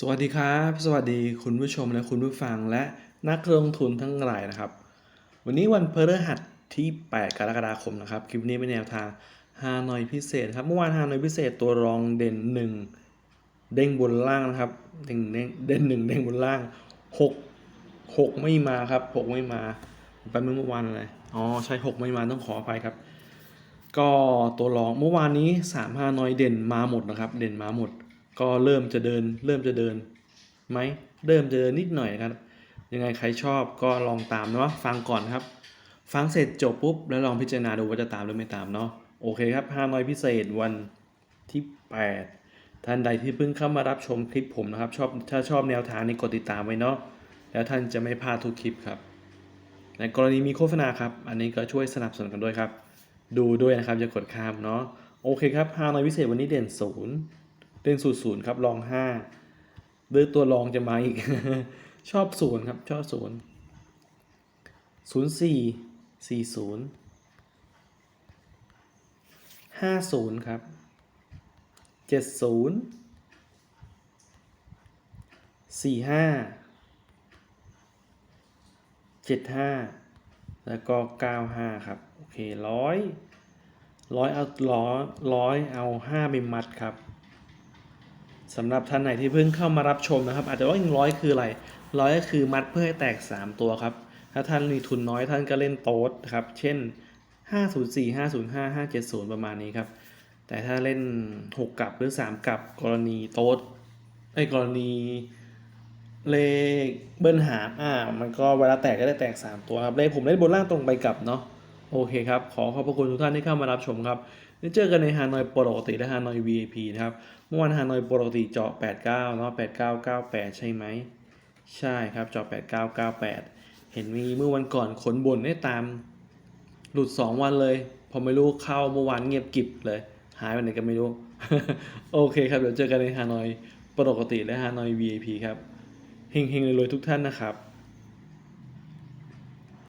สวัสดีครับ สวัสดีคุณผู้ชมและคุณผู้ฟังและนักลงทุนทั้งหลายนะครับ วันนี้วันพฤหัสที่ 8 กรกฎาคมนะครับ คลิปนี้เป็นแนวทางฮานอยพิเศษครับ เมื่อวานฮานอยพิเศษตัวรองเด่น 1 เด้งบนล่างนะครับ เด่นเด้งเด่นหนึ่งเด้งบนล่าง 6 6 ไม่มาครับ 6 ไม่มาไปเมื่อวานอะไรอ๋อใช่ 6 ไม่มาต้องขออภัยครับ ก็ตัวรองเมื่อวานนี้3 5น้อยเด่นมาหมดนะครับ เด่นมาหมด ก็เริ่มจะเดิน เริ่มจะเดินไหมเริ่มจะเดินนิดหน่อยครับ ยังไงใครชอบก็ลองตามเนาะฟังก่อนครับ ฟังเสร็จจบปุ๊บแล้วลองพิจารณาดูว่าจะตามหรือไม่ตามเนาะโอเคครับฮานอยพิเศษวันที่ 8 ท่านใดที่เพิ่งเข้ามารับชมคลิปผมนะครับ ชอบถ้าชอบแนวทางนี้กดติดตามไว้เนาะแล้วท่านจะไม่พลาดทุกคลิปครับ ในกรณีมีโฆษณาครับ อันนี้ก็ช่วยสนับสนุนกันด้วยครับ ดูด้วยนะครับจะกดข้ามเนาะโอเคครับฮานอยพิเศษวันนี้เด่นศูนย์ เด่นศูนย์ศูนย์ครับลองห้าเดือตัวรองจะมาอีก ชอบศูนย์ครับ ชอบศูนย์ศูนย์สี่สี่ศูนย์ห้าศูนย์ครับเจ็ดศูนย์สี่ห้าเจ็ดห้าแล้วก็เก้าห้าครับ โอเคร้อยร้อยเอาร้อยร้อยเอาห้าไปมัดครับ สำหรับท่านไหนที่เพิ่งเข้ามารับชมนะครับ อาจจะว่าร้อยคืออะไรร้อยก็คือมัดเพื่อให้แตก 3 ตัวครับ ถ้าท่านมีทุนน้อยท่านก็เล่นโต๊ดครับ เช่น 504 505 570 ประมาณนี้ครับ แต่ถ้าเล่น 6 กับหรือ 3 กับกรณีโต๊ดไอ้กรณีเลขเบิ้ลหามอ่ามันก็เวลาแตกก็ได้แตก 3 ตัวครับเลขผมเล่นบนล่างตรงไปกลับเนาะ โอเคครับ ขอขอบพระคุณทุกท่านที่เข้ามารับชมครับได้เจอกันในฮานอยปกติและฮานอย VIP นะครับ เมื่อวานฮานอยปกติเจาะ 89เนาะ8998 ใช่ไหม ใช่ครับเจาะ 8998 เห็นมีเมื่อวันก่อนขนบนได้ตาม หลุด 2 วันเลย พอไม่รู้เข้าเมื่อวานเงียบกิบเลย หายไปไหนก็ไม่รู้ โอเคครับ เดี๋ยวเจอกันในฮานอยปกติและฮานอย VIP ครับ เฮงๆรวยๆทุกท่านนะครับ